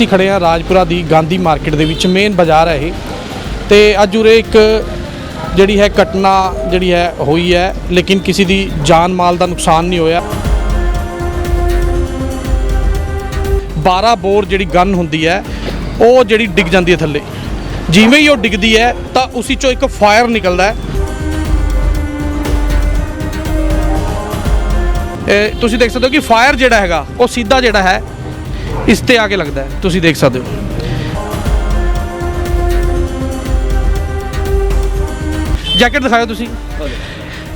ਅਸੀਂ ਖੜੇ ਹਾਂ ਰਾਜਪੁਰਾ ਦੀ ਗਾਂਧੀ ਮਾਰਕੀਟ ਦੇ ਵਿੱਚ ਮੇਨ ਬਾਜ਼ਾਰ ਹੈ ਇਹ। ਤੇ ਅੱਜ ਉਰੇ ਇੱਕ ਜਿਹੜੀ ਹੈ ਘਟਨਾ ਜਿਹੜੀ ਹੈ ਹੋਈ ਹੈ, ਲੇਕਿਨ ਕਿਸੇ ਦੀ ਜਾਨ ਮਾਲ ਦਾ ਨੁਕਸਾਨ ਨਹੀਂ ਹੋਇਆ। 12 ਬੋਰ ਜਿਹੜੀ ਗਨ ਹੁੰਦੀ ਹੈ, ਉਹ ਜਿਹੜੀ ਡਿੱਗ ਜਾਂਦੀ ਹੈ ਥੱਲੇ। ਜਿਵੇਂ ਹੀ ਉਹ ਡਿੱਗਦੀ ਹੈ, ਤਾਂ ਉਸੇ ਚੋਂ ਇੱਕ ਫਾਇਰ ਨਿਕਲਦਾ ਹੈ। ਇਹ ਤੁਸੀਂ ਦੇਖ ਸਕਦੇ ਹੋ ਕਿ ਫਾਇਰ ਜਿਹੜਾ ਹੈਗਾ, ਉਹ ਸਿੱਧਾ ਜਿਹੜਾ ਹੈ ਇਸ ਤੇ ਆ ਕੇ ਲੱਗਦਾ ਹੈ। ਤੁਸੀਂ ਦੇਖ ਸਕਦੇ ਹੋ। ਜੈਕਟ ਦਿਖਾਓ ਤੁਸੀਂ।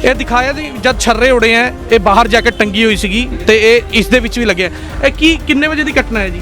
ਇਹ ਦਿਖਾਇਆ ਜੀ ਜਦ ਛਰਰੇ ਉੜੇ ਆ ਇਹ ਬਾਹਰ ਜੈਕਟ ਟੰਗੀ ਹੋਈ ਸੀਗੀ ਤੇ ਇਹ ਇਸ ਦੇ ਵਿੱਚ ਵੀ ਲੱਗਿਆ। ਇਹ ਕੀ ਕਿੰਨੇ ਵਜੇ ਦੀ ਘਟਨਾ ਹੈ ਜੀ?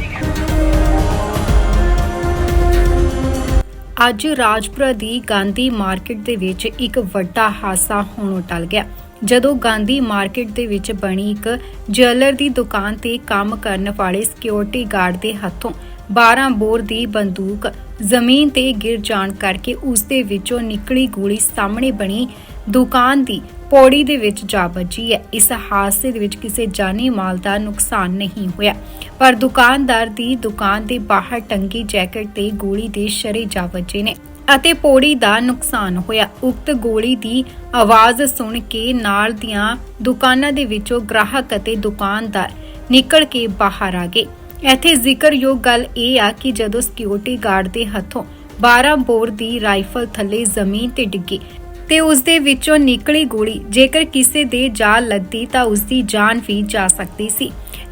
ਅੱਜ ਰਾਜਪੁਰਾ ਦੀ ਗਾਂਧੀ ਮਾਰਕੀਟ ਦੇ ਵਿੱਚ ਇੱਕ ਵੱਡਾ ਹਾਦਸਾ ਹੋਣੋਂ ਟਲ ਗਿਆ। ਜਦੋਂ ਗਾਂਧੀ ਮਾਰਕੀਟ ਦੇ ਵਿੱਚ ਬਣੀ ਇੱਕ ਜਵੈਲਰ ਦੀ ਦੁਕਾਨ ਤੇ ਕੰਮ ਕਰਨ ਵਾਲੇ ਸਿਕਿਉਰਿਟੀ ਗਾਰਡ ਦੇ ਹੱਥੋਂ 12 ਬੋਰ ਦੀ ਬੰਦੂਕ ਜ਼ਮੀਨ ਤੇ ਗਿਰ ਜਾਣ ਕਰਕੇ ਉਸ ਦੇ ਵਿੱਚੋਂ ਨਿਕਲੀ ਗੋਲੀ ਸਾਹਮਣੇ ਬਣੀ ਦੁਕਾਨ ਦੀ ਪੌੜੀ ਦੇ ਵਿੱਚ ਜਾ ਵੱਜੀ ਹੈ। ਇਸ ਹਾਦਸੇ ਦੇ ਵਿੱਚ ਕਿਸੇ ਜਾਨੀ ਮਾਲ ਦਾ ਨੁਕਸਾਨ ਨਹੀਂ ਹੋਇਆ। ਪਰ ਦੁਕਾਨਦਾਰ ਦੀ ਦੁਕਾਨ ਦੇ ਬਾਹਰ ਟੰਗੀ ਜੈਕਟ ਤੇ ਗੋਲੀ ਦੇ ਸ਼ਰੇ ਜਾ ਵੱਜੇ ਨੇ। ਅਤੇ ਪੌੜੀ ਦਾ ਨੁਕਸਾਨ ਹੋਇਆ। ਉਕਤ ਗੋਲੀ ਦੀ ਆਵਾਜ਼ ਸੁਣ ਕੇ ਨਾਲ ਦੀਆਂ ਦੁਕਾਨਾਂ ਦੇ ਵਿੱਚੋਂ ਗ੍ਰਾਹਕ ਅਤੇ ਦੁਕਾਨਦਾਰ ਨਿਕਲ ਕੇ ਬਾਹਰ ਆ ਗਏ। ਇੱਥੇ ਜ਼ਿਕਰਯੋਗ ਗੱਲ ਇਹ ਆ ਕਿ ਜਦੋਂ ਸਿਕਿਉਰਿਟੀ ਗਾਰਡ ਦੇ ਹੱਥੋਂ 12 ਬੋਰ ਦੀ ਰਾਈਫਲ ਥੱਲੇ ਜ਼ਮੀਨ ਤੇ ਡਿੱਗੀ ਤੇ ਉਸ ਦੇ ਵਿੱਚੋਂ ਨਿਕਲੀ ਗੋਲੀ, ਜੇਕਰ ਕਿਸੇ ਦੇ ਜਾ ਲੱਗਦੀ ਤਾਂ ਉਸ ਦੀ ਜਾਨ ਵੀ ਜਾ ਸਕਦੀ ਸੀ।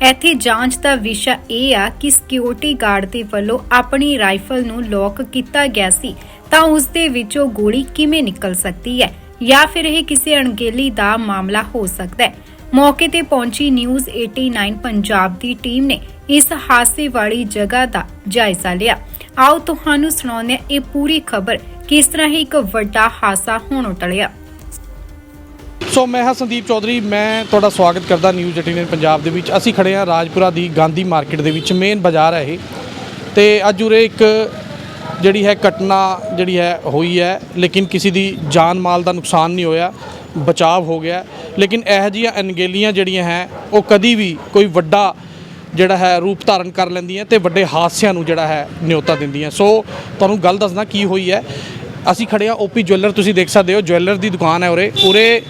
ਇੱਥੇ ਜਾਂਚ ਦਾ ਵਿਸ਼ਾ ਇਹ ਆ ਕਿ ਸਿਕਿਉਰਿਟੀ ਗਾਰਡ ਦੇ ਵੱਲੋਂ ਆਪਣੀ ਰਾਈਫਲ ਨੂੰ ਲੌਕ ਕੀਤਾ ਗਿਆ ਸੀ ਤਾਂ ਉਸ ਦੇ ਵਿੱਚੋਂ ਗੋਲੀ ਕਿਵੇਂ ਨਿਕਲ ਸਕਦੀ ਹੈ? ਜਾਂ ਫਿਰ ਇਹ ਕਿਸੇ ਅਣਗਹਿਲੀ ਦਾ ਮਾਮਲਾ ਹੋ ਸਕਦਾ ਹੈ? ਮੌਕੇ ਤੇ ਪਹੁੰਚੀ ਨਿਊਜ਼ 89 ਪੰਜਾਬ ਦੀ ਟੀਮ ਨੇ ਇਸ ਹਾਦਸੇ ਵਾਲੀ ਜਗ੍ਹਾ ਦਾ ਜਾਇਜ਼ਾ ਲਿਆ। ਆਓ ਤੁਹਾਨੂੰ ਸੁਣਾਉਂਦੇ ਹਾਂ ਇਹ ਪੂਰੀ ਖਬਰ ਕਿਸ ਤਰ੍ਹਾਂ ਇੱਕ ਵੱਡਾ ਹਾਦਸਾ ਹੋਣੋਂ ਟਲਿਆ ਸੋ ਮੈਂ ਹਾਂ ਸੰਦੀਪ ਚੌਧਰੀ, ਮੈਂ ਤੁਹਾਡਾ ਸਵਾਗਤ ਕਰਦਾ ਨਿਊਜ਼ 89 ਪੰਜਾਬ ਦੇ ਵਿੱਚ। ਅਸੀਂ ਖੜੇ ਹਾਂ ਰਾਜਪੁਰਾ ਦੀ ਗਾਂਧੀ ਮਾਰਕੀਟ ਦੇ ਵਿੱਚ, ਮੇਨ ਬਾਜ਼ਾਰ ਹੈ ਇਹ। ਤੇ ਅੱਜ ਉਰੇ ਇੱਕ ਜਿਹੜੀ ਹੈ ਘਟਨਾ ਜਿਹੜੀ ਹੈ ਹੋਈ ਹੈ, ਲੇਕਿਨ ਕਿਸੇ ਦੀ ਜਾਨ ਮਾਲ ਦਾ ਨੁਕਸਾਨ ਨਹੀਂ ਹੋਇਆ ਬਚਾਅ ਹੋ ਗਿਆ। ਲੇਕਿਨ ਇਹੋ ਜਿਹੀਆਂ ਅਣਗੇਲੀਆਂ ਜਿਹੜੀਆਂ ਹੈ, ਉਹ ਕਦੀ ਵੀ ਕੋਈ ਵੱਡਾ ਜਿਹੜਾ ਹੈ ਰੂਪ ਧਾਰਨ ਕਰ ਲੈਂਦੀਆਂ ਤੇ ਵੱਡੇ ਹਾਦਸਿਆਂ ਨੂੰ ਜਿਹੜਾ ਹੈ ਨਿਯੋਤਾ ਦਿੰਦੀਆਂ। ਸੋ ਤੁਹਾਨੂੰ ਗੱਲ ਦੱਸਣਾ ਕੀ ਹੋਈ ਹੈ। ਅਸੀਂ ਖੜੇ ਆ ਓਪੀ ਜੁਐਲਰ, ਤੁਸੀਂ ਦੇਖ ਸਕਦੇ ਹੋ, ਜੁਐਲਰ ਦੀ ਦੁਕਾਨ ਹੈ ਉਰੇ। ਉਰੇ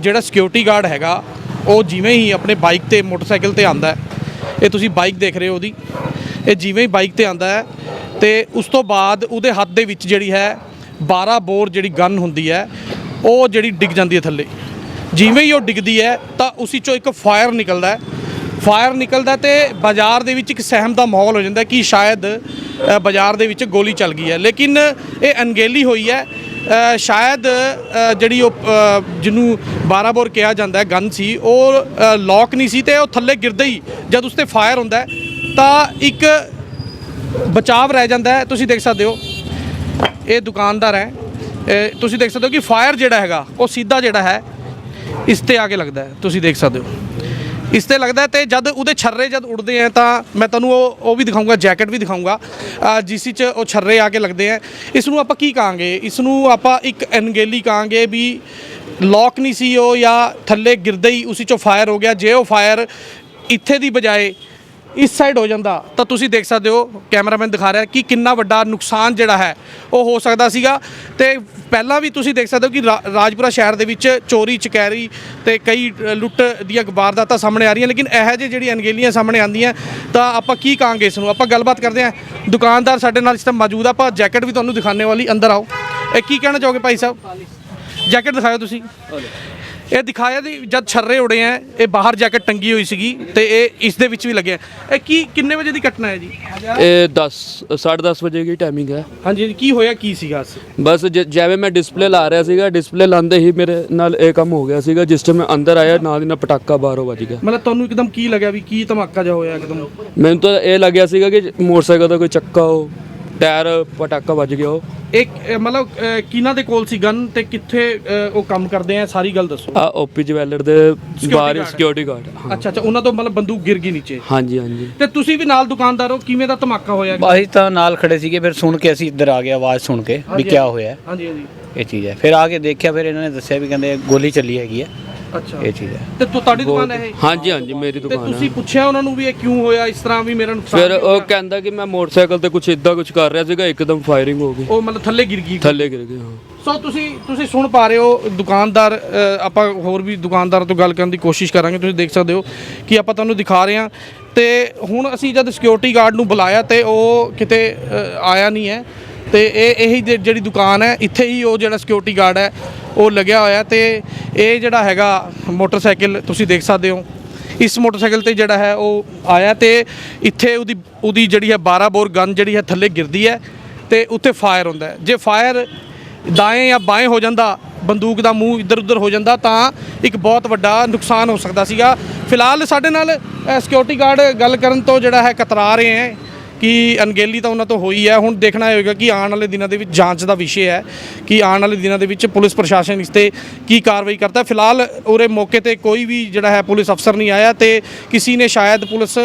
ਜਿਹੜਾ ਸਿਕਿਉਰਿਟੀ ਗਾਰਡ ਹੈਗਾ, ਉਹ ਜਿਵੇਂ ਹੀ ਆਪਣੇ ਬਾਈਕ ਤੇ ਮੋਟਰਸਾਈਕਲ ਤੇ ਆਂਦਾ ਹੈ। ਇਹ ਤੁਸੀਂ ਬਾਈਕ ਦੇਖ ਰਹੇ ਹੋ ਉਹਦੀ। ਇਹ ਜਿਵੇਂ ਹੀ ਬਾਈਕ ਤੇ ਆਂਦਾ ਹੈ ਤੇ ਉਸ ਤੋਂ ਬਾਅਦ ਉਹਦੇ ਹੱਥ ਦੇ ਵਿੱਚ ਜਿਹੜੀ ਹੈ 12 ਬੋਰ ਜਿਹੜੀ ਗਨ ਹੁੰਦੀ ਹੈ, ਉਹ ਜਿਹੜੀ ਡਿੱਗ ਜਾਂਦੀ ਹੈ ਥੱਲੇ। ਜਿਵੇਂ ਹੀ ਉਹ ਡਿੱਗਦੀ ਹੈ, ਤਾਂ ਉਸੇ ਚੋਂ ਇੱਕ ਫਾਇਰ ਨਿਕਲਦਾ ਹੈ। ਫਾਇਰ ਨਿਕਲਦਾ ਤੇ ਬਾਜ਼ਾਰ ਦੇ ਵਿੱਚ ਇੱਕ ਸਹਿਮ ਦਾ ਮਾਹੌਲ ਹੋ ਜਾਂਦਾ ਕਿ ਸ਼ਾਇਦ ਬਾਜ਼ਾਰ ਦੇ ਵਿੱਚ ਗੋਲੀ ਚੱਲ ਗਈ ਹੈ। ਲੇਕਿਨ ਇਹ ਅਣਗਹਿਲੀ ਹੋਈ ਹੈ। ਸ਼ਾਇਦ ਜਿਹੜੀ ਉਹ ਜਿਹਨੂੰ 12 ਬੋਰ ਕਿਹਾ ਜਾਂਦਾ ਹੈ, ਗਨ ਸੀ, ਉਹ ਲੌਕ ਨਹੀਂ ਸੀ ਤੇ ਉਹ ਥੱਲੇ ਗਿਰਦਾ ਹੀ ਜਦ ਉਸ ਤੇ ਫਾਇਰ ਹੁੰਦਾ ਤਾਂ ਇੱਕ ਬਚਾਵ ਰਹਿ ਜਾਂਦਾ ਤੁਸੀਂ ਦੇਖ ਸਕਦੇ ਹੋ। ਇਹ ਦੁਕਾਨਦਾਰ ਹੈ। ਤੁਸੀਂ ਦੇਖ ਸਕਦੇ ਹੋ ਕਿ ਫਾਇਰ ਜਿਹੜਾ ਹੈਗਾ, ਉਹ ਸਿੱਧਾ ਜਿਹੜਾ ਹੈ, ਇਸ ਤੇ ਆ ਕੇ ਲੱਗਦਾ ਤੁਸੀਂ ਦੇਖ ਸਕਦੇ ਹੋ। ਇਸ ਤੇ ਲੱਗਦਾ ਹੈ ਤੇ ਜਦ ਉਹਦੇ ਛਰਰੇ ਜਦ ਉੜਦੇ ਆ ਤਾਂ ਮੈਂ ਤੁਹਾਨੂੰ ਉਹ ਉਹ ਵੀ ਦਿਖਾਊਂਗਾ, ਜੈਕਟ ਵੀ ਦਿਖਾਊਂਗਾ। ਜਿਸ 'ਚ ਉਹ ਛਰਰੇ ਆ ਕੇ ਲੱਗਦੇ ਆ। ਇਸ ਨੂੰ ਆਪਾਂ ਕੀ ਕਹਾਂਗੇ? ਇਸ ਨੂੰ ਆਪਾਂ ਇੱਕ ਅਣਗਹਿਲੀ ਕਹਾਂਗੇ ਵੀ ਲੌਕ ਨਹੀਂ ਸੀ ਉਹ ਜਾਂ ਥੱਲੇ ਗਿਰਦੇ ਹੀ ਉਸੇ ਚੋਂ ਫਾਇਰ ਹੋ ਗਿਆ। ਜੇ ਉਹ ਫਾਇਰ ਇੱਥੇ ਦੀ ਬਜਾਏ ਇਸ ਸਾਈਡ ਹੋ ਜਾਂਦਾ। ਤਾਂ ਤੁਸੀਂ ਦੇਖ ਸਕਦੇ ਹੋ ਕੈਮਰਾਮੈਨ ਦਿਖਾ ਰਿਹਾ ਕਿ ਕਿੰਨਾ ਵੱਡਾ ਨੁਕਸਾਨ ਜਿਹੜਾ ਹੈ, ਉਹ ਹੋ ਸਕਦਾ ਸੀਗਾ। ਤੇ ਪਹਿਲਾਂ ਵੀ ਤੁਸੀਂ ਦੇਖ ਸਕਦੇ ਹੋ ਕਿ ਰਾਜਪੁਰਾ ਸ਼ਹਿਰ ਦੇ ਵਿੱਚ ਚੋਰੀ, ਚਕੈਰੀ ਤੇ ਕਈ ਲੁੱਟ ਦੀਆਂ ਵਾਰਦਾਤਾਂ ਸਾਹਮਣੇ ਆ ਰਹੀਆਂ। ਲੇਕਿਨ ਇਹੋ ਜਿਹੇ ਜਿਹੜੀ ਅਣਗੇਲੀਆਂ ਸਾਹਮਣੇ ਆਉਂਦੀਆਂ, ਤਾਂ ਆਪਾਂ ਕੀ ਕਹਾਂਗੇ ਇਸ ਨੂੰ? ਆਪਾਂ ਗੱਲਬਾਤ ਕਰਦੇ ਹਾਂ। ਦੁਕਾਨਦਾਰ ਸਾਡੇ ਨਾਲ ਇਸ ਟਾਈਮ ਮੌਜੂਦ ਆ। ਆਪਾਂ ਜੈਕਟ ਵੀ ਤੁਹਾਨੂੰ ਦਿਖਾਣੇ ਵਾਲੀ, ਅੰਦਰ ਆਓ। ਇਹ ਕੀ ਕਹਿਣਾ ਚਾਹੋਗੇ ਭਾਈ ਸਾਹਿਬ? ਜੈਕਟ ਦਿਖਾਓ ਤੁਸੀਂ। ਇਹ ਦਿਖਾਇਆ ਜੀ ਜਦ ਛਰਰੇ ਉੜੇ ਆ ਇਹ ਬਾਹਰ ਜੈਕਟ ਟੰਗੀ ਹੋਈ ਸੀਗੀ ਤੇ ਇਹ ਇਸ ਦੇ ਵਿੱਚ ਵੀ ਲੱਗਿਆ। ਇਹ ਕੀ ਕਿੰਨੇ ਵਜੇ ਦੀ ਘਟਨਾ ਹੈ ਜੀ? ਇਹ 10 10:30 ਵਜੇ ਦੀ ਟਾਈਮਿੰਗ ਹੈ। ਹਾਂਜੀ ਕੀ ਹੋਇਆ ਕੀ ਸੀਗਾ ਬਸ ਜ- ਜਿਵੇਂ ਮੈਂ ਡਿਸਪਲੇ ਲਾ ਰਿਹਾ ਸੀਗਾ ਡਿਸਪਲੇ ਲਾਉਂਦੇ ਹੀ ਮੇਰੇ ਨਾਲ ਇਹ ਕੰਮ ਹੋ ਗਿਆ ਸੀਗਾ ਜਿਸ ਟਾਈਮ ਮੈਂ ਅੰਦਰ ਆਇਆ ਨਾਲ ਦੀ ਨਾਲ ਪਟਾਕਾ ਬਾਹਰੋਂ ਵੱਜ ਗਿਆ। ਮਤਲਬ ਤੁਹਾਨੂੰ ਇੱਕਦਮ ਕੀ ਲੱਗਿਆ ਵੀ ਕੀ ਧਮਾਕਾ ਜਿਹਾ ਹੋਇਆ ਇੱਕਦਮ? ਮੈਨੂੰ ਤਾਂ ਇਹ ਲੱਗਿਆ ਸੀਗਾ ਕਿ ਮੋਟਰਸਾਈਕਲ ਦਾ ਕੋਈ ਚੱਕਾ ਹੋ ਟਾਇਰ ਪਟਾਕਾ ਵੱਜ ਗਿਆ ਇੱਕ ਮਤਲਬ ਅਹ, ਕਿਹਨਾਂ ਦੇ ਕੋਲ ਸੀ ਗਨ ਤੇ ਕਿੱਥੇ ਅਹ, ਉਹ ਕੰਮ ਕਰਦੇ ਆ? ਸਾਰੀ ਗੱਲ ਦੱਸੋ। ਆ ਓਪੀ ਜਵੈਲਰ ਦੇ ਬਾਹਰ guard। ਸਿਕਿਉਰਿਟੀ ਗਾਰਡ ਅੱਛਾ ਅੱਛਾ ਉਹਨਾਂ ਤੋਂ ਮਤਲਬ ਬੰਦੂਕ ਗਿਰ ਗਈ ਨੀਚੇ? ਹਾਂਜੀ ਹਾਂਜੀ। ਤੇ ਤੁਸੀਂ ਵੀ ਨਾਲ ਦੁਕਾਨਦਾਰ ਹੋ? ਕਿਵੇਂ ਦਾ ਧਮਾਕਾ ਹੋਇਆ? ਅਸੀਂ ਤਾਂ ਨਾਲ ਖੜੇ ਸੀਗੇ ਫਿਰ ਸੁਣ ਕੇ ਅਸੀਂ ਇੱਧਰ ਆ ਗਏ ਆਵਾਜ਼ ਸੁਣ ਕੇ ਵੀ ਕੀ ਹੋਇਆ। ਹਾਂਜੀ ਹਾਂਜੀ। ਇਹ ਚੀਜ਼ ਹੈ। ਫਿਰ ਆ ਕੇ ਦੇਖਿਆ ਫਿਰ ਇਹਨਾਂ ਨੇ ਦੱਸਿਆ ਵੀ ਕਹਿੰਦੇ ਗੋਲੀ ਚੱਲੀ ਹੈਗੀ ਹੈ। ਅੱਛਾ। ਇਹ ਚੀਜ਼ ਹੈ। ਤੇ ਤੁ- ਤੁਹਾਡੀ ਦੁਕਾਨ ਹੈ ਇਹ? ਹਾਂਜੀ ਹਾਂਜੀ ਮੇਰੀ ਤੇ ਦੁਕਾਨ ਤੁਸੀਂ ਹੈ ਪੁੱਛਿਆ ਉਹਨਾਂ ਨੂੰ ਵੀ ਇਹ ਕਿਉਂ ਹੋਇਆ ਇਸ ਤਰ੍ਹਾਂ ਵੀ ਮੇਰਾ ਨੁਕਸਾਨ ਫਿਰ ਉਹ ਹੋਇਆ? ਕਹਿੰਦਾ ਕਿ ਮੈਂ ਮੋਟਰਸਾਈਕਲ ਤੇ ਕੁਝ ਇਦਾਂ ਕੁਝ ਕਰ ਰਿਹਾ ਸੀਗਾ ਇੱਕਦਮ ਫਾਇਰਿੰਗ ਹੋ ਗਈ। ਉਹ ਮਤਲਬ ਥੱਲੇ ਗਿਰ ਗਈ। ਥੱਲੇ ਗਿਰ ਗਏ ਹਾਂ। ਸੋ ਤੁਸੀਂ ਤੁਸੀਂ ਸੁਣ ਪਾ ਰਹੇ ਹੋ ਦੁਕਾਨਦਾਰ ਅ, ਆਪਾਂ ਹੋਰ ਵੀ ਦੁਕਾਨਦਾਰਾਂ ਤੋਂ ਗੱਲ ਕਰਨ ਦੀ ਕੋਸ਼ਿਸ਼ ਕਰਾਂਗੇ ਤੁਸੀਂ ਦੇਖ ਸਕਦੇ ਹੋ ਕਿ ਆਪਾਂ ਤੁਹਾਨੂੰ ਦਿਖਾ ਰਹੇ ਹਾਂ। ਤੇ ਹੁਣ ਅਸੀਂ ਜਦ ਸਿਕਿਉਰਿਟੀ ਗਾਰਡ ਨੂੰ ਬੁਲਾਇਆ ਤੇ ਉਹ ਕਿਤੇ ਅ, ਆਇਆ ਨਹੀਂ ਹੈ। ਤੇ ਇਹ ਇਹੀ ਜੇ- ਜਿਹੜੀ ਦੁਕਾਨ ਹੈ ਇੱਥੇ ਹੀ ਉਹ ਜਿਹੜਾ ਸਿਕਿਉਰਿਟੀ ਗਾਰਡ ਹੈ ਉਹ ਲੱਗਿਆ ਹੋਇਆ ਤੇ ਇਹ ਜਿਹੜਾ ਹੈਗਾ ਮੋਟਰਸਾਈਕਲ ਤੁਸੀਂ ਦੇਖ ਸਕਦੇ ਹੋ। ਇਸ ਮੋਟਰਸਾਈਕਲ ਤੇ ਜਿਹੜਾ ਹੈ ਉਹ ਆਇਆ ਤੇ ਇੱਥੇ ਉਹਦੀ ਉਹਦੀ ਜਿਹੜੀ ਹੈ 12 ਬੋਰ ਗਨ ਜਿਹੜੀ ਹੈ ਥੱਲੇ ਗਿਰਦੀ ਹੈ ਤੇ ਉੱਥੇ ਫਾਇਰ ਹੁੰਦਾ ਜੇ ਫਾਇਰ ਦਾएं ਜਾਂ ਬਾएं ਹੋ ਜਾਂਦਾ, ਬੰਦੂਕ ਦਾ ਮੂੰਹ ਇੱਧਰ ਉੱਧਰ ਹੋ ਜਾਂਦਾ ਤਾਂ ਇੱਕ ਬਹੁਤ ਵੱਡਾ ਨੁਕਸਾਨ ਹੋ ਸਕਦਾ ਸੀਗਾ। ਫਿਲਹਾਲ ਸਾਡੇ ਨਾਲ ਸਿਕਿਉਰਿਟੀ ਗਾਰਡ ਗੱਲ ਕਰਨ ਤੋਂ ਜਿਹੜਾ ਹੈ ਕਤਰਾ ਰਹੇ ਹੈ। ਕਿ ਅਣਗਹਿਲੀ ਤਾਂ ਉਹਨਾਂ ਤੋਂ ਹੋਈ ਹੈ। ਹੁਣ ਦੇਖਣਾ ਹੋਏਗਾ ਕਿ ਆਉਣ ਵਾਲੇ ਦਿਨਾਂ ਦੇ ਵਿੱਚ ਜਾਂਚ ਦਾ ਵਿਸ਼ੇ ਹੈ ਕਿ ਆਉਣ ਵਾਲੇ ਦਿਨਾਂ ਦੇ ਵਿੱਚ ਪੁਲਿਸ ਪ੍ਰਸ਼ਾਸਨ ਇਸ ਤੇ ਕੀ ਕਾਰਵਾਈ ਕਰਦਾ ਫਿਲਹਾਲ ਉਰੇ ਮੌਕੇ ਤੇ ਕੋਈ ਵੀ ਜਿਹੜਾ ਹੈ ਪੁਲਿਸ ਅਫਸਰ ਨਹੀਂ ਆਇਆ ਤੇ ਕਿਸੇ ਨੇ ਸ਼ਾਇਦ ਪੁਲਿਸ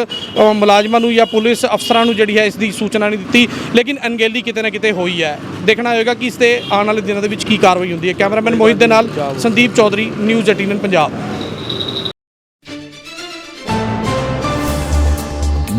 ਮੁਲਾਜ਼ਮਾਂ ਨੂੰ ਜਾਂ ਪੁਲਿਸ ਅਫਸਰਾਂ ਨੂੰ ਜਿਹੜੀ ਹੈ ਇਸ ਦੀ ਸੂਚਨਾ ਨਹੀਂ ਦਿੱਤੀ, ਲੇਕਿਨ ਅਣਗਹਿਲੀ ਕਿਤੇ ਨਾ ਕਿਤੇ ਹੋਈ ਹੈ। ਦੇਖਣਾ ਹੋਏਗਾ ਕਿ ਇਸ ਤੇ ਆਉਣ ਵਾਲੇ ਦਿਨਾਂ ਦੇ ਵਿੱਚ ਕੀ ਕਾਰਵਾਈ ਹੁੰਦੀ ਹੈ। ਕੈਮਰਾਮੈਨ ਮੋਹਿਤ ਦੇ ਨਾਲ ਸੰਦੀਪ ਚੌਧਰੀ, ਨਿਊਜ਼ 18 ਪੰਜਾਬ।